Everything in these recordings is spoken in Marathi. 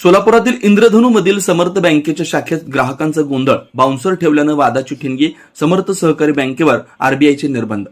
सोलापुरातील इंद्रधनुमधील समर्थ बँकेच्या शाखेत ग्राहकांचा गोंधळ. बाउन्सर ठेवल्यानं वादाची ठिणगी समर्थ सहकारी बँकेवर आरबीआयचे निर्बंध.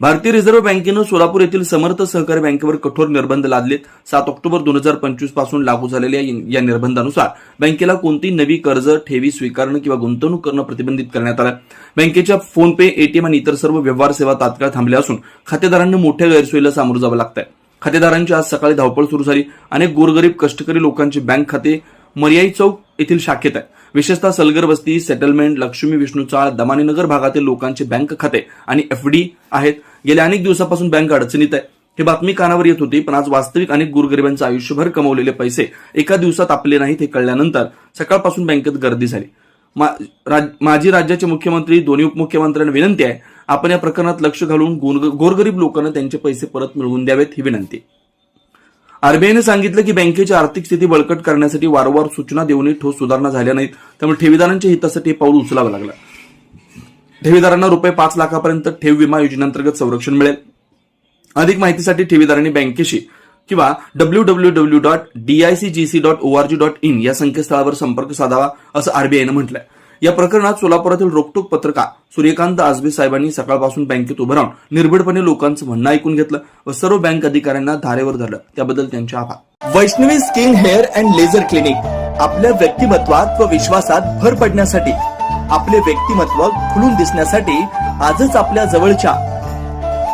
भारतीय रिझर्व्ह बँकेनं सोलापूर येथील समर्थ सहकारी बँकेवर कठोर निर्बंध लादलेत. सात ऑक्टोबर दोन हजार पंचवीसपासून लागू झालेल्या या निर्बंधानुसार बँकेला कोणती नवी कर्ज ठेवी स्वीकारणं किंवा गुंतवणूक करणं प्रतिबंधित करण्यात आलं. बँकेच्या फोन पे एटीएम आणि इतर सर्व व्यवहार सेवा तात्काळ थांबल्या असून खातेदारांना मोठ्या गैरसोयीला सामोरं जावं लागतंय. खातेदारांची आज सकाळी धावपळ सुरू झाली. अनेक गोरगरीब कष्टकरी लोकांचे बँक खाते मर्याई चौक येथील शाखेत आहे. विशेषतः सलगर वस्ती सेटलमेंट लक्ष्मी विष्णू चाळ दमानीनगर भागातील लोकांचे बँक खाते आणि एफडी आहेत. गेल्या अनेक दिवसापासून बँक अडचणीत आहे. ही बातमी कानावर येत होती पण आज वास्तविक अनेक गोरगरिबांचे आयुष्यभर कमवलेले पैसे एका दिवसात आपले नाहीत हे कळल्यानंतर सकाळपासून बँकेत गर्दी झाली. मा- राज- माजी राज्याचे मुख्यमंत्री दोन्ही उपमुख्यमंत्र्यांना विनंती आहे. आपण या प्रकरणात लक्ष घालून गोरगरीब लोकांना त्यांचे पैसे परत मिळवून द्यावेत ही विनंती. आरबीआयने सांगितलं की बँकेची आर्थिक स्थिती बळकट करण्यासाठी वारंवार सूचना देऊनही ठोस सुधारणा झाल्या नाहीत. त्यामुळे ठेवीदारांच्या हितासाठी हे पाऊल उचलावं लागलं. ठेवीदारांना रुपये पाच लाखापर्यंत ठेव विमा योजनेअंतर्गत संरक्षण मिळेल. अधिक माहितीसाठी ठेवीदारांनी बँकेशी किंवा W W W dot DICGC dot ORG dot in या संकेतस्थळावर संपर्क साधावा असं आरबीआयनं म्हटलंय. या प्रकरणात सोलापुरातील रोखटोक पत्रकार सूर्यकांत आजबे साहेबांनी सकाळपासून बँकेत उभं राहून निर्भीडपणे लोकांचं म्हणणं ऐकून घेतलं व सर्व बँक अधिकाऱ्यांना धारेवर धरलं. त्याबद्दल त्यांचे आभार. Vaishnavi skin hair and laser clinic आपल्या व्यक्तिमत्वात व विश्वासात भर पडण्यासाठी आपले व्यक्तिमत्व खुलून दिसण्यासाठी आजच आपल्या जवळच्या